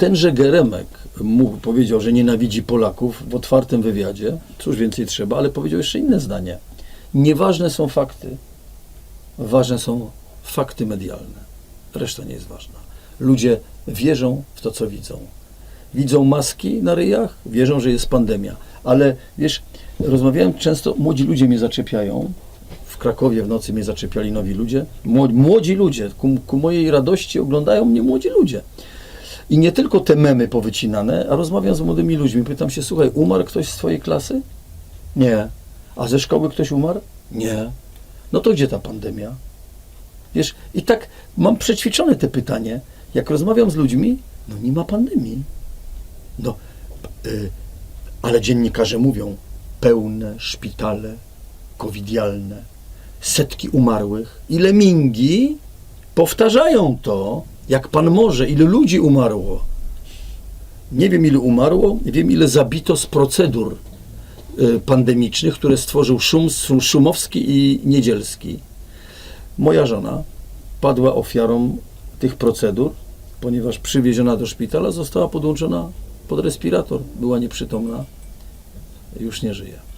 tenże Geremek mógł, powiedział, że nienawidzi Polaków w otwartym wywiadzie. Cóż więcej trzeba, ale powiedział jeszcze inne zdanie. Nieważne są fakty, ważne są fakty medialne. Reszta nie jest ważna. Ludzie wierzą w to, co widzą. Widzą maski na ryjach, wierzą, że jest pandemia. Ale wiesz, rozmawiałem często, młodzi ludzie mnie zaczepiają. W Krakowie w nocy mnie zaczepiali nowi ludzie. Młodzi, ludzie, ku, ku mojej radości oglądają mnie młodzi ludzie. I nie tylko te memy powycinane, a rozmawiam z młodymi ludźmi. Pytam się, słuchaj, umarł ktoś z twojej klasy? Nie. A ze szkoły ktoś umarł? Nie. No to gdzie ta pandemia? Wiesz, i tak mam przećwiczone te pytanie. Jak rozmawiam z ludźmi, no nie ma pandemii. No, y, ale dziennikarze mówią, pełne szpitale covidialne, setki umarłych. Ile mingi powtarzają to, jak pan może, ile ludzi umarło. Nie wiem, ile umarło, wiem, ile zabito z procedur y, pandemicznych, które stworzył Szum, Szumowski i Niedzielski. Moja żona padła ofiarą tych procedur, ponieważ przywieziona do szpitala została podłączona pod respirator, była nieprzytomna, już nie żyje.